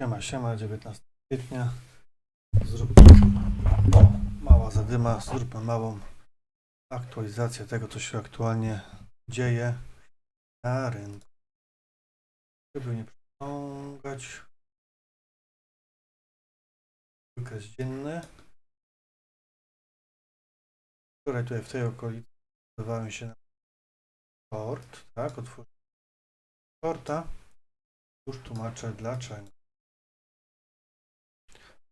Siema, siema, 19 kwietnia. Zrób... O, mała zadyma, zróbmy małą aktualizację tego, co się aktualnie dzieje na rynku. Żeby nie przeciągać. Wykres dzienny. Wczoraj tutaj w tej okolicy zdawałem się na port, tak? Otworzyłem porta. Już tłumaczę dlaczego.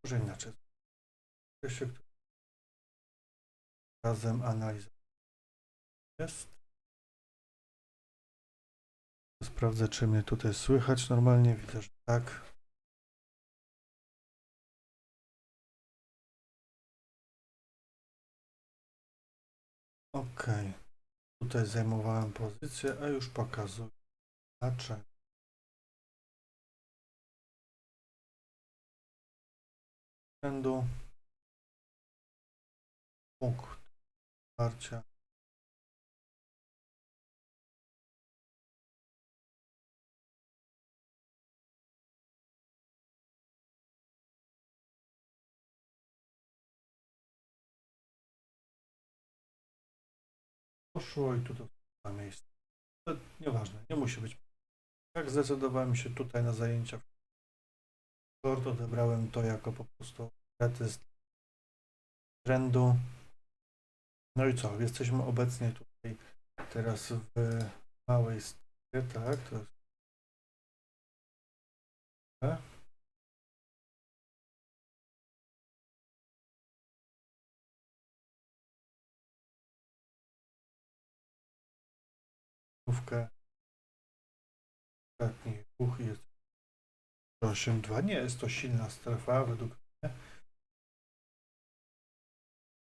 Może inaczej. Jeszcze razem analizować jest. Sprawdzę, czy mnie tutaj słychać normalnie. Widzę, że tak. Ok. Tutaj zajmowałem pozycję, a już pokazuję dlaczego. Rzędu. Punkt wsparcia. Poszło i tu to miejsce. To nieważne, nie musi być. Jak zdecydowałem się tutaj na zajęcia sport, odebrałem to jako po prostu test trendu. No i co? Jesteśmy obecnie tutaj teraz w małej strefie, tak? To jest E. Stówkę. Ostatni ruch jest 8.2. Nie jest to silna strefa według mnie.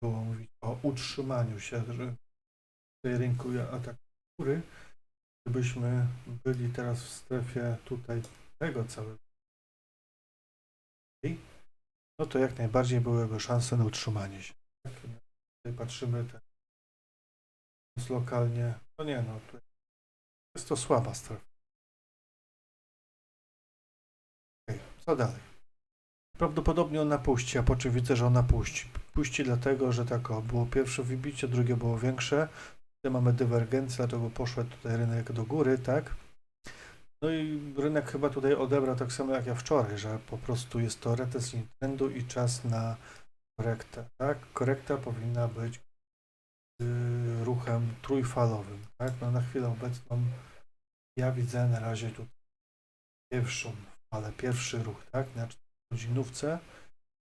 Było mówić o utrzymaniu się tej rynku ataku góry. Gdybyśmy byli teraz w strefie tutaj tego całego, no to jak najbardziej byłyby szanse na utrzymanie się. Tak? Tutaj patrzymy te jest lokalnie, no nie no, jest to słaba strefa. Co dalej? Prawdopodobnie ona puści, a po czym widzę, że ona puści. Puści dlatego, że tak o, było pierwsze wybicie, drugie było większe. Tutaj mamy dywergencję, dlatego poszedł tutaj rynek do góry, tak? No i rynek chyba tutaj odebrał tak samo jak ja wczoraj, że po prostu jest to retest linii trendu i czas na korektę, tak? Korekta powinna być yy, ruchem trójfalowym, tak? No na chwilę obecną ja widzę na razie tu pierwszą falę, pierwszy ruch, tak? Na godzinówce,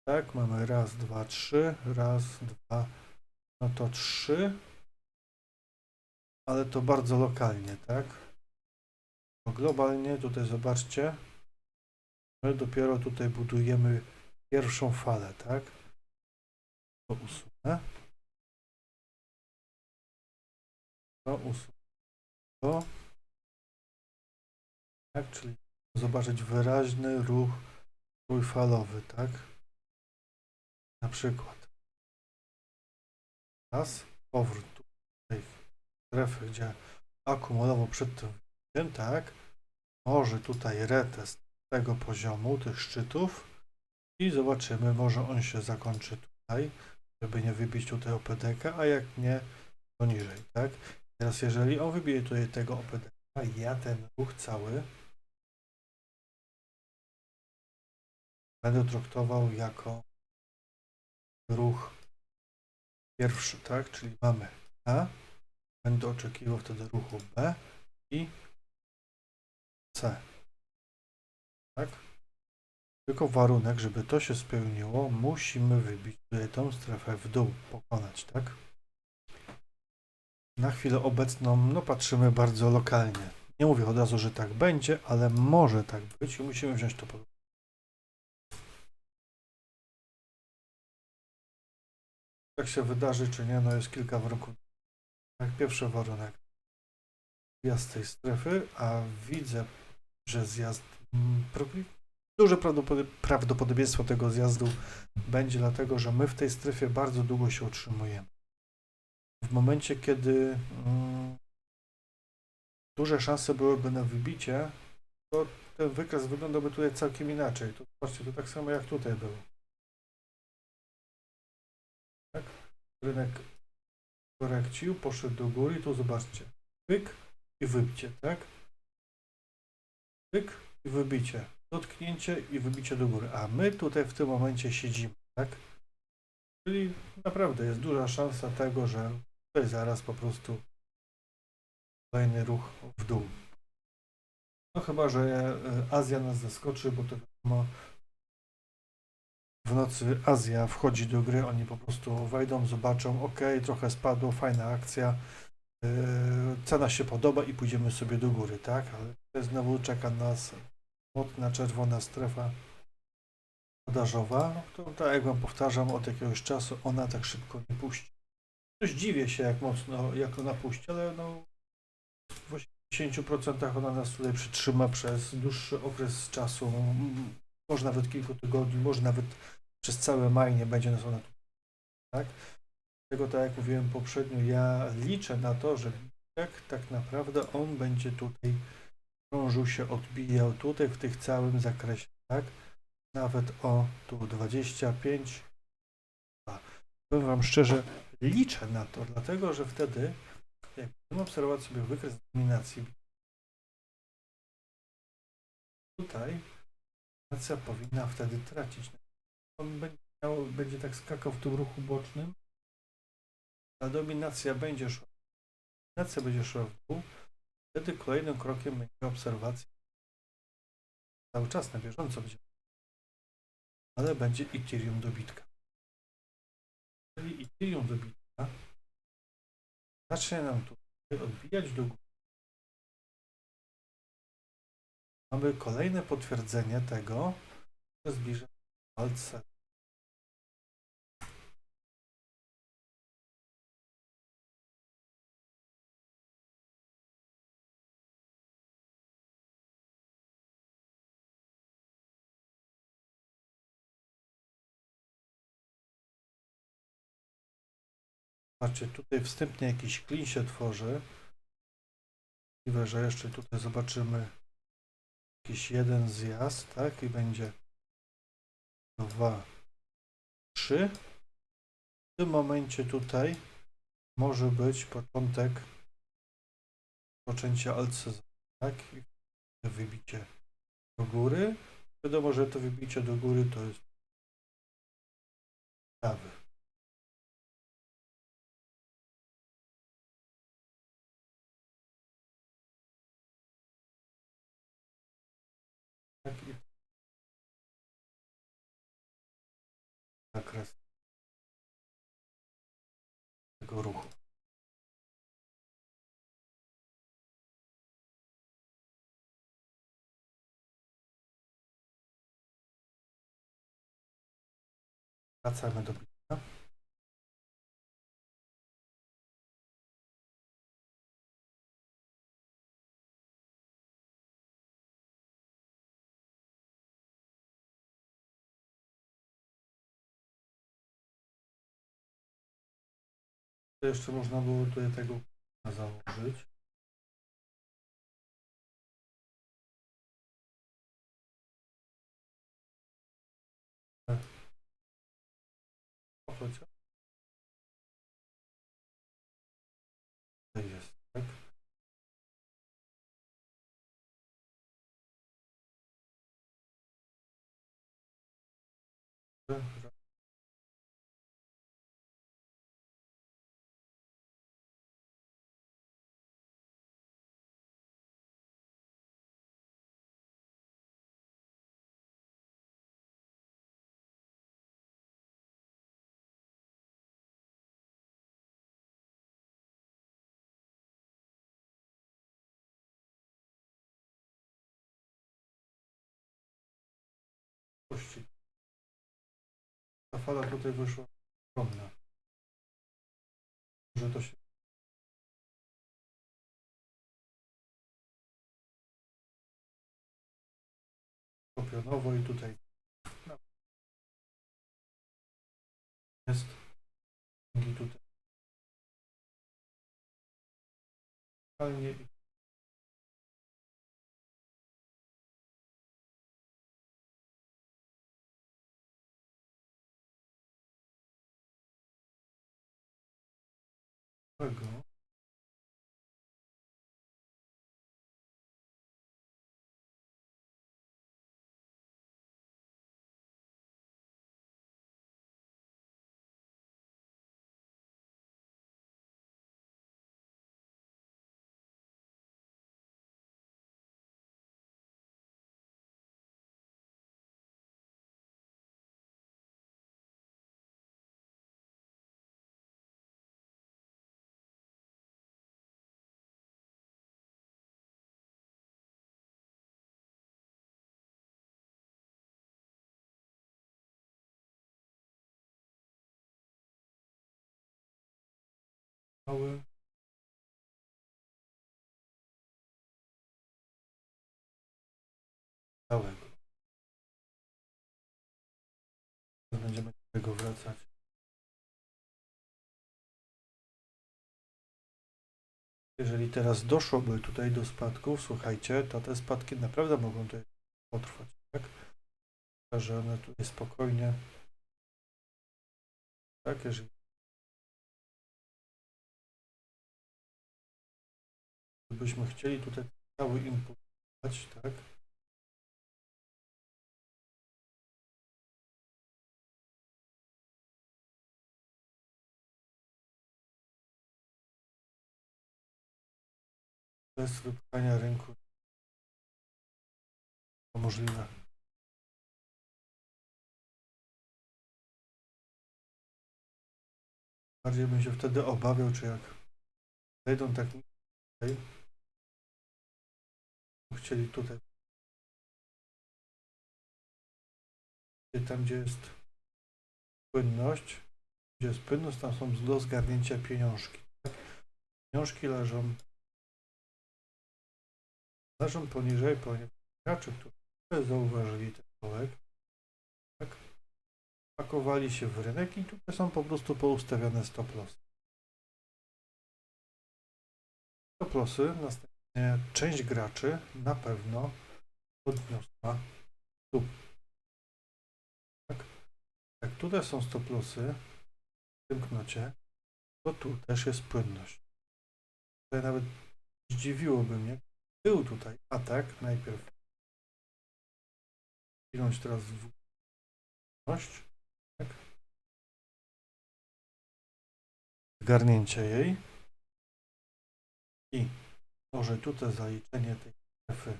tak? Mamy raz, dwa, trzy, raz, dwa, no to trzy, ale to bardzo lokalnie, tak? Bo globalnie tutaj zobaczcie, my dopiero tutaj budujemy pierwszą falę, tak? To usunę. To usunę. To. Tak, czyli zobaczyć wyraźny ruch trójfalowy, tak? Na przykład. Raz, powrót tu, tej strefy, gdzie akumulował przed tym tak? Może tutaj retest tego poziomu, tych szczytów i zobaczymy, może on się zakończy tutaj, żeby nie wybić tutaj OPDK, a jak nie, to niżej, tak? Teraz jeżeli on wybije tutaj tego OPDK, ja ten ruch cały będę traktował jako ruch pierwszy, tak? Czyli mamy A, będę oczekiwał wtedy ruchu B i C. Tak? Tylko warunek, żeby to się spełniło, musimy wybić tutaj tą strefę w dół, pokonać, tak? Na chwilę obecną, no patrzymy bardzo lokalnie. Nie mówię od razu, że tak będzie, ale może tak być i musimy wziąć to pod uwagę. Jak się wydarzy, czy nie, no jest kilka warunków. Tak, pierwszy warunek. Zjazd tej strefy, a widzę, że zjazd. mm, Duże prawdopod- prawdopodobieństwo tego zjazdu będzie dlatego, że my w tej strefie bardzo długo się utrzymujemy. W momencie, kiedy mm, duże szanse byłyby na wybicie, to ten wykres wyglądałby tutaj całkiem inaczej. Tu, zobaczcie, to tak samo jak tutaj było. Rynek korekcił, poszedł do góry tu zobaczcie. Pyk i wybicie, tak? Pyk i wybicie. Dotknięcie i wybicie do góry. A my tutaj w tym momencie siedzimy, tak? Czyli naprawdę jest duża szansa tego, że tutaj zaraz po prostu kolejny ruch w dół. No chyba, że e, Azja nas zaskoczy, bo to wiadomo, w nocy Azja wchodzi do gry, oni po prostu wejdą, zobaczą, ok, trochę spadło, fajna akcja, yy, cena się podoba i pójdziemy sobie do góry, tak? Ale znowu czeka nas mocna czerwona strefa podażowa, no, to tak jak Wam powtarzam, od jakiegoś czasu ona tak szybko nie puści. Coś dziwię się, jak mocno, jak ona puści, ale no w 80% ona nas tutaj przytrzyma przez dłuższy okres czasu, może nawet kilku tygodni, może nawet przez cały maj nie będzie nas ona tak? Dlatego, tak jak mówiłem poprzednio, ja liczę na to, że tak, tak naprawdę on będzie tutaj krążył się, odbijał tutaj w tych całym zakresie, tak? Nawet o tu 25. A, Powiem Wam szczerze, liczę na to, dlatego że wtedy, jak będziemy obserwować sobie wykres dominacji, tutaj dominacja powinna wtedy tracić. On będzie, miał, będzie tak skakał w tym ruchu bocznym, a dominacja będzie szła. Dominacja będzie szła w dół. Wtedy kolejnym krokiem będzie obserwacja. Cały czas na bieżąco będzie. Ale będzie Ethereum dobitka. Jeżeli Ethereum dobitka zacznie nam tutaj odbijać do góry, mamy kolejne potwierdzenie tego, że zbliża palce. Patrzcie, tutaj wstępnie jakiś klin się tworzy. Możliwe, że jeszcze tutaj zobaczymy jakiś jeden zjazd, tak? I będzie dwa, trzy. W tym momencie tutaj może być początek poczęcia alcezonu, tak? I wybicie do góry. Wiadomo, że to wybicie do góry to jest prawy. Zakres tego ruchu. Wracamy do bliska. Jeszcze można było tutaj tego założyć. Chociaż. Ta fala tutaj wyszła ogromna. Że to się pionowo i tutaj jest i tutaj. Tego. Mały. Całego. Będziemy do tego wracać. Jeżeli teraz doszłoby tutaj do spadków, słuchajcie, to te spadki naprawdę mogą tutaj potrwać, tak? Że one tutaj spokojnie, tak, jeżeli byśmy chcieli tutaj cały impuls dać, tak? Bez wypchania rynku to możliwe. Bardziej bym się wtedy obawiał, czy jak zejdą tak niżej, chcieli tutaj. Tam gdzie jest płynność gdzie jest płynność tam są do zgarnięcia pieniążki. Pieniążki leżą leżą poniżej ponieważ gracze, którzy zauważyli ten dołek tak? pakowali się w rynek i tutaj są po prostu poustawione stop lossy stop lossy następnie część graczy na pewno podniosła tu. Tak? Jak tutaj są stop lossy w tym knocie, to tu też jest płynność. Tutaj nawet zdziwiłoby mnie, był tutaj atak najpierw wziąć teraz w płynność, tak? zgarnięcie jej i może tutaj zaliczenie tej strefy,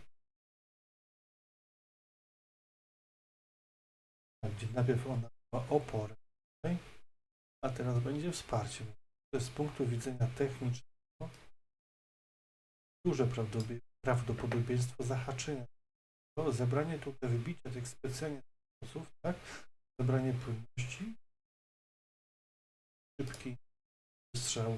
gdzie najpierw ona była oporem, a teraz będzie wsparciem. To jest z punktu widzenia technicznego duże prawdopodobie- prawdopodobieństwo zahaczenia. To zebranie tutaj, wybicie tych specjalnie sposób, tak? Zebranie płynności, szybki strzał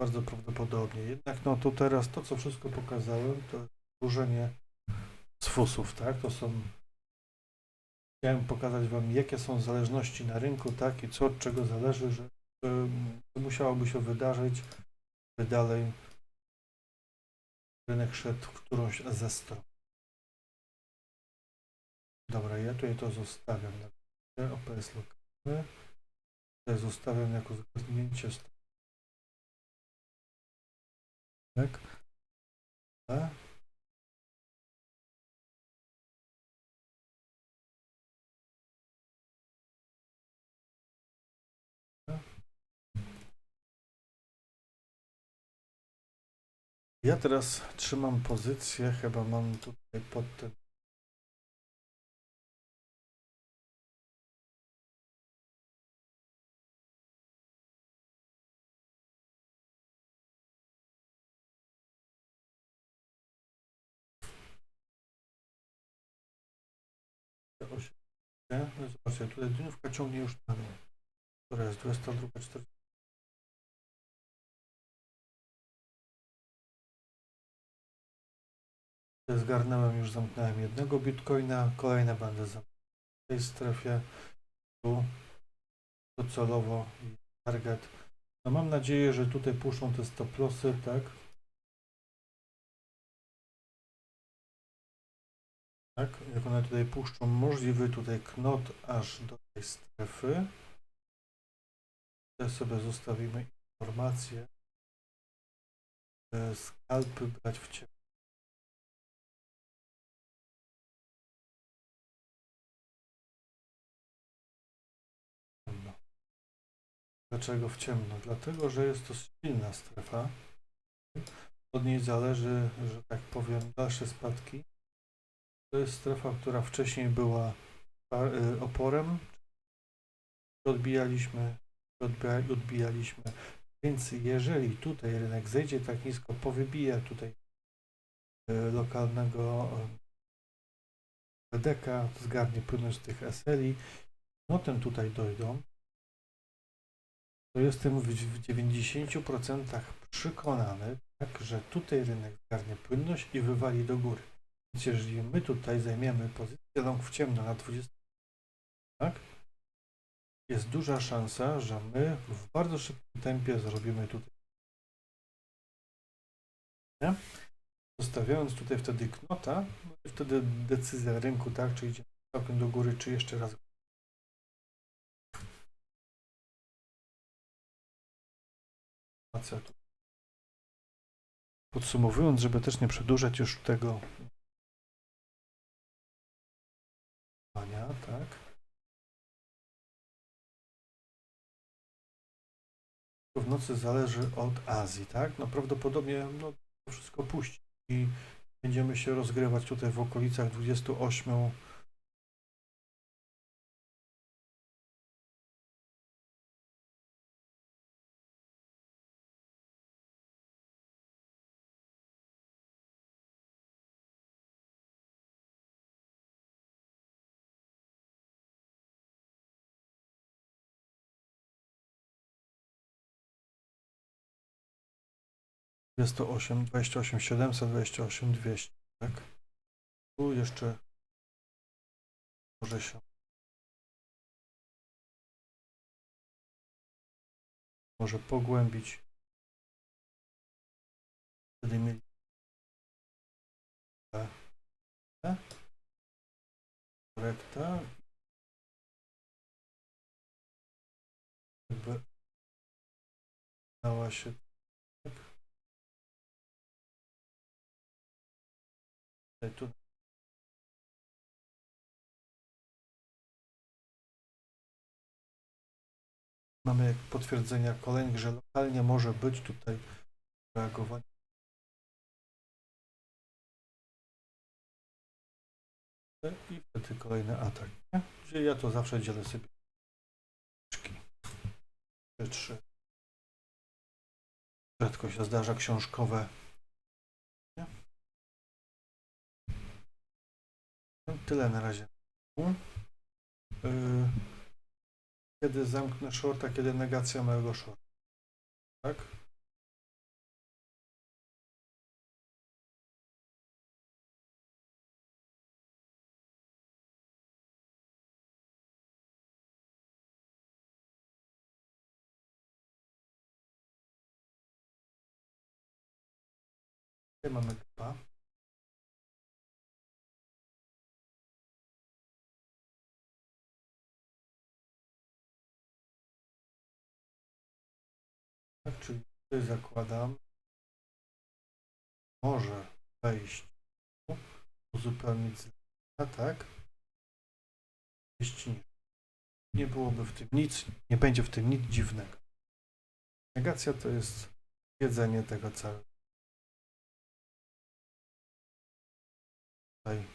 Bardzo prawdopodobnie. Jednak no to teraz to, co wszystko pokazałem, to wróżenie z fusów, tak? To są... Chciałem pokazać Wam, jakie są zależności na rynku, tak? I co od czego zależy, że to musiałoby się wydarzyć, by dalej rynek szedł w którąś ze stron. Dobra, ja tutaj to zostawiam na. OPS lokalny. Tutaj zostawiam jako zgadnięcie stron. Tak. Ja teraz trzymam pozycję, chyba mam tutaj pod tym. Zobaczcie, tutaj dniówka ciągnie już na dół. Która jest 22, 4. Zgarnąłem już, zamknąłem jednego bitcoina, kolejne będę zamknąć w tej strefie. Tu docelowo target No mam nadzieję, że tutaj puszczą te stoplosy, tak? Tak, jak one tutaj puszczą możliwy tutaj knot aż do tej strefy. Tutaj sobie zostawimy informację, skalpy brać w ciemno. Dlaczego w ciemno? Dlatego, że jest to silna strefa. Od niej zależy, że tak powiem, dalsze spadki. To jest strefa, która wcześniej była y, oporem. Odbijaliśmy, odbija- odbijaliśmy. Więc jeżeli tutaj rynek zejdzie tak nisko, powybija tutaj y, lokalnego BDK, zgarnie płynność tych SL-i, no ten tutaj dojdą, to jestem w 90% przekonany, tak, że tutaj rynek zgarnie płynność i wywali do góry. Więc jeżeli my tutaj zajmiemy pozycję long w ciemno na 20, tak, jest duża szansa, że my w bardzo szybkim tempie zrobimy tutaj. Nie? Zostawiając tutaj wtedy knota, no i wtedy decyzja rynku, tak, czy idzie całkiem do góry, czy jeszcze raz. Podsumowując, żeby też nie przedłużać już tego w nocy zależy od Azji, tak? No prawdopodobnie no, wszystko puści i będziemy się rozgrywać tutaj w okolicach 28 28, 28 700, 28 200, tak? Tu jeszcze może się może pogłębić. Wtedy mieli korekta. Jakby dała się tu mamy potwierdzenia kolejnych, że lokalnie może być tutaj reagowanie. I wtedy kolejny atak. Gdzie ja to zawsze dzielę sobie. trzy. Rzadko się zdarza książkowe. Tyle na razie. Yy, Kiedy zamknę shorta, kiedy negacja mojego shorta. Tak? Tutaj mamy dwa. Czyli tutaj zakładam, może wejść, uzupełnić z a tak, niżej. Nie byłoby w tym nic, nie będzie w tym nic dziwnego. Negacja to jest jedzenie tego całego. Tutaj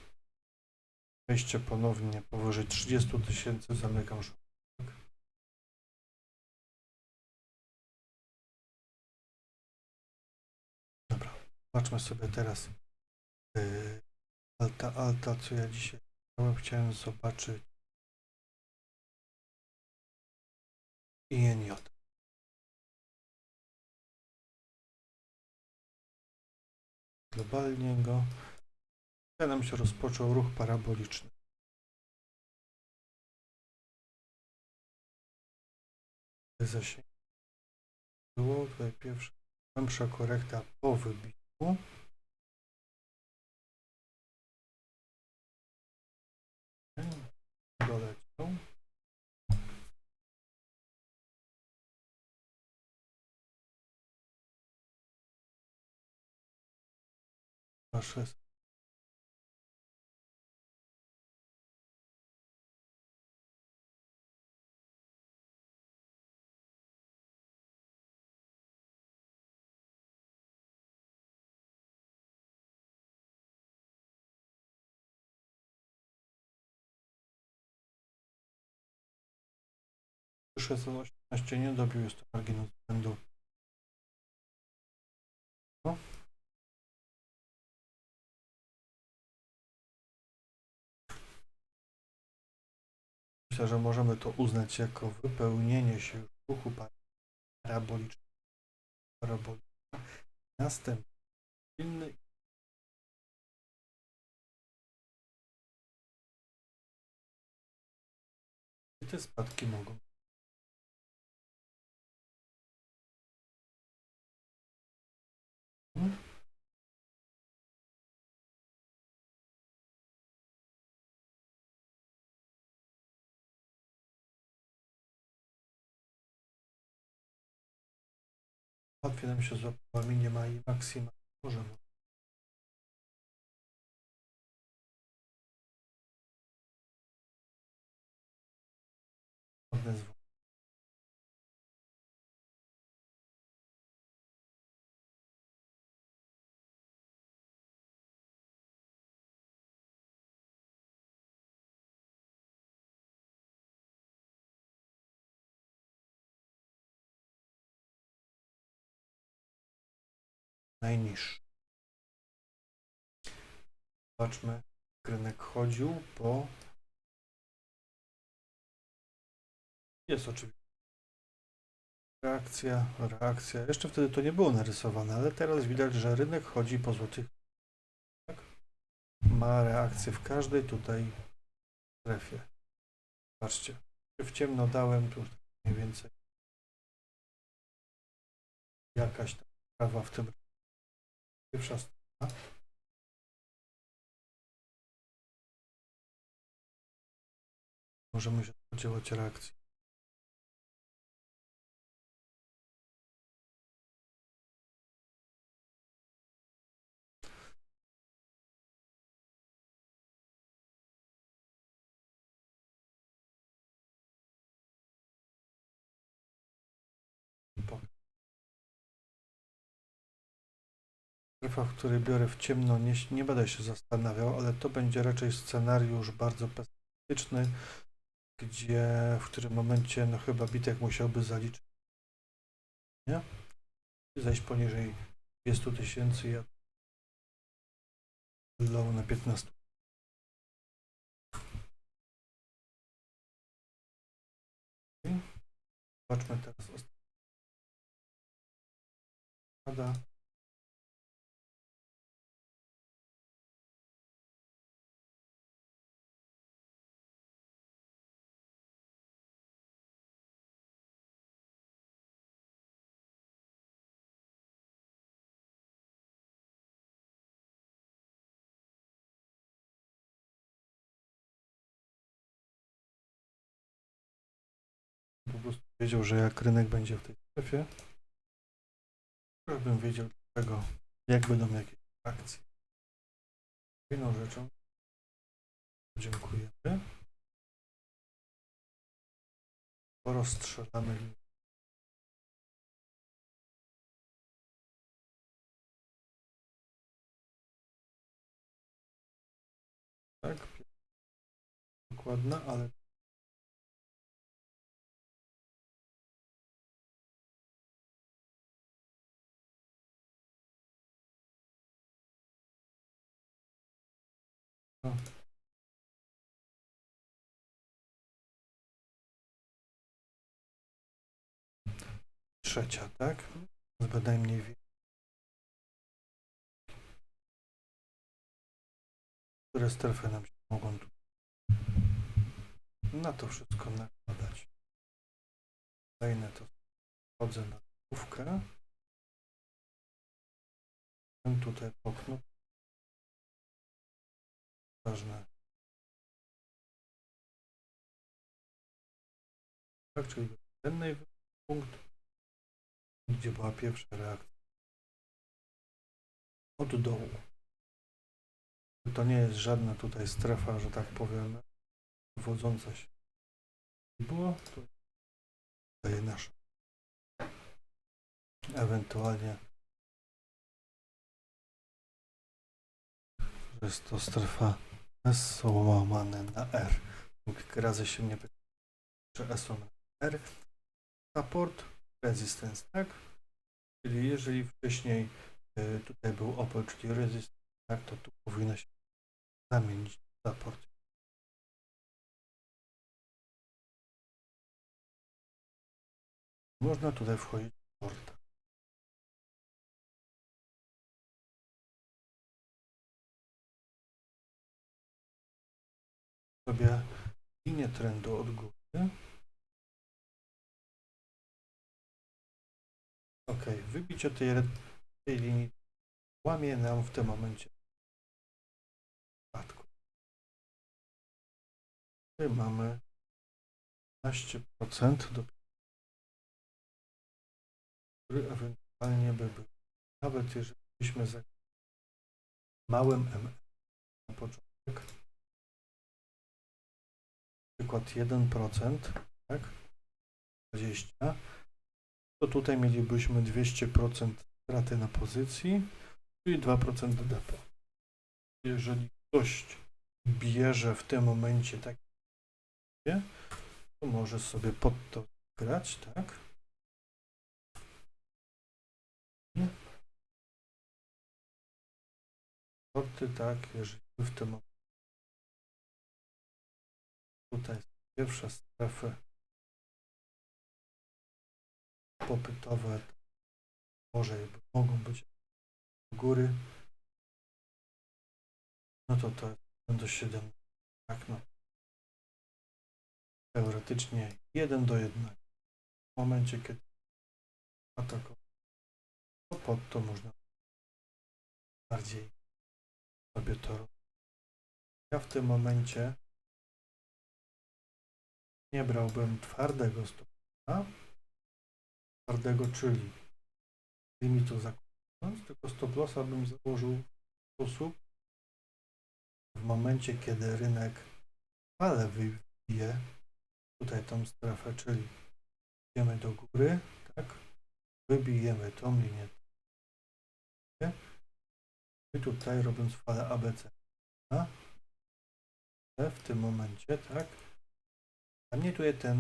wejście ponownie powyżej 30 tysięcy zamykam szukać. Zobaczmy sobie teraz yy, alta, alta, co ja dzisiaj chciałem, chciałem zobaczyć INJ. Globalnie go Tutaj nam się rozpoczął ruch paraboliczny. Zasięg. było. Tutaj pierwsza głębsza korekta po wybiciu. Doleciał. Wasze 1618 nie dobił jest targi z względu. No. Myślę, że możemy to uznać jako wypełnienie się ruchu parabolicznego. parabolicznego. Następnie inny te spadki mogą Nam się złapała minima i maksima. Możemy. Ładne najniższy. Zobaczmy, rynek chodził po. Jest oczywiście. Reakcja, reakcja. Jeszcze wtedy to nie było narysowane, ale teraz widać, że rynek chodzi po złotych. Tak? Ma reakcję w każdej tutaj strefie. Patrzcie, w ciemno dałem tu mniej więcej jakaś tam prawa w tym Pierwsza strona. Możemy się spodziewać reakcji. W której biorę w ciemno, nie, nie będę się zastanawiał, ale to będzie raczej scenariusz bardzo pesymistyczny, gdzie w którym momencie no chyba Bitek musiałby zaliczyć, nie? Zejść poniżej 20 tysięcy, ja low na 15. Okej. Zobaczmy teraz ostatnia. Wiedział, że jak rynek będzie w tej strefie, to bym wiedział dlaczego, jak będą jakieś akcje. Kolejną rzeczą, dziękujemy, porozstrzelamy linię. Tak, dokładna, ale Trzecia, tak? Zbadaj mniej więcej. Które strefy nam się mogą tu na to wszystko nakładać. Fajne to. Wchodzę na główkę. Tutaj okno. Ważne. Tak, czyli ten punkt, gdzie była pierwsza reakcja. Od dołu. To nie jest żadna tutaj strefa, że tak powiem, wodząca się. Było to daje nasze. Ewentualnie jest to strefa S łamane na R. Kilka razy się mnie pyta, czy S łamane na R. Support, resistance, tak? Czyli jeżeli wcześniej y, tutaj był opór, czyli resistance, tak, to tu powinno się zamienić support. Można tutaj wchodzić w porta. Sobie linię trendu od góry. Ok, wybicie tej, tej linii łamie nam w tym momencie spadku. Tutaj mamy 15% do który ewentualnie by był. Nawet jeżeli byśmy małym M na początek, przykład 1%, tak, 20, to tutaj mielibyśmy 200% straty na pozycji, czyli 2% do depo. Jeżeli ktoś bierze w tym momencie takie, to może sobie pod to grać, tak? Porty, tak, jeżeli w tym momencie tutaj są pierwsze strefy popytowe, to może mogą być góry, no to to do 7, tak, no. Teoretycznie 1 do 1. W momencie, kiedy atakował, to pod to można bardziej sobie to robić. Ja w tym momencie nie brałbym twardego stopa, twardego, czyli limitu zakładając, tylko stop lossa bym założył w sposób w momencie, kiedy rynek ale wybije tutaj tą strefę, czyli idziemy do góry, tak, wybijemy tą linię i tutaj robiąc falę ABC. W tym momencie, tak? A mnie tutaj ten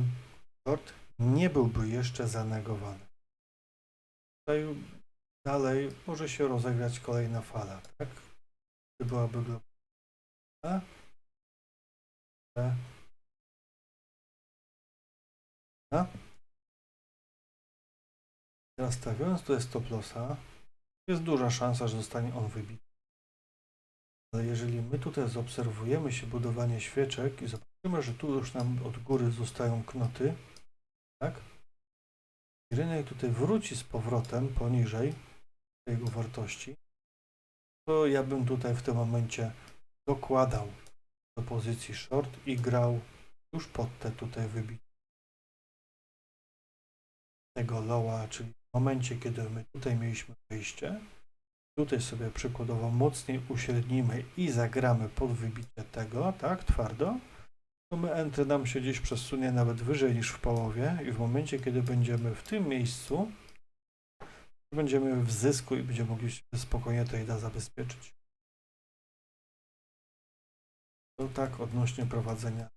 short nie byłby jeszcze zanegowany. Tutaj dalej może się rozegrać kolejna fala, tak? Czy byłaby globalna? B. A? Teraz stawiając tutaj stop lossa, jest duża szansa, że zostanie on wybity. Ale jeżeli my tutaj zaobserwujemy się budowanie świeczek i zobaczymy, że tu już nam od góry zostają knoty, tak? I rynek tutaj wróci z powrotem poniżej jego wartości, to ja bym tutaj w tym momencie dokładał do pozycji short i grał już pod te tutaj wybicie tego lowa, czyli w momencie, kiedy my tutaj mieliśmy wyjście, tutaj sobie przykładowo mocniej uśrednimy i zagramy pod wybicie tego, tak, twardo, to my entry nam się gdzieś przesunie nawet wyżej niż w połowie i w momencie, kiedy będziemy w tym miejscu, będziemy w zysku i będziemy mogli sobie spokojnie trade'a zabezpieczyć. To tak odnośnie prowadzenia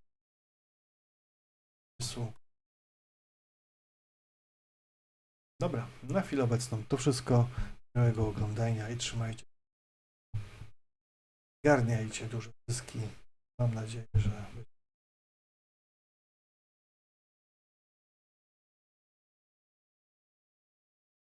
zysku. Dobra, na chwilę obecną to wszystko. Miłego oglądania i trzymajcie. Garniajcie duże zyski. Mam nadzieję, że